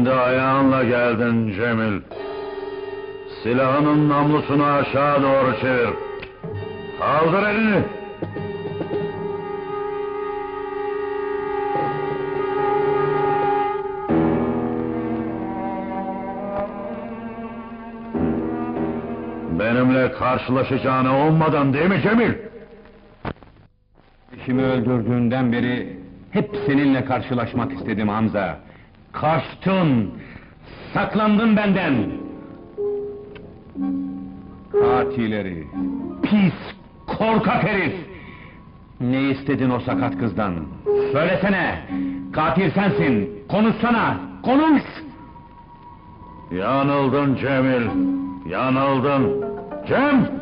Kendi ayağınla geldin Cemil. Silahının namlusunu aşağı doğru çevir. Kaldır elini. Benimle karşılaşacağını ummadan değil mi Cemil? Eşimi öldürdüğünden beri hep seninle karşılaşmak istedim Hamza. Kaçtın, saklandın benden. Katilleri, pis, korkak herif! Ne istedin o sakat kızdan? Söylesene! Katil sensin, konuşsana, konuş! Yanıldın Cemil, yanıldın. Cem!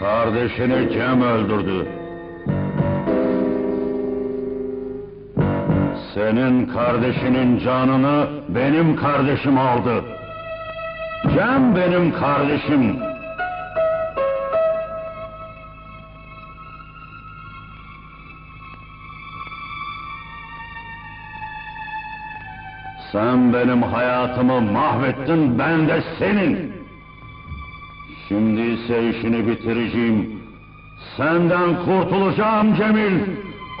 Kardeşini Cem öldürdü. Senin kardeşinin canını benim kardeşim aldı. Cem benim kardeşim. Sen benim hayatımı mahvettin, ben de senin. Şimdi ise işini bitireceğim. Senden kurtulacağım Cemil.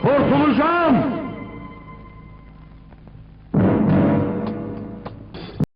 Kurtulacağım!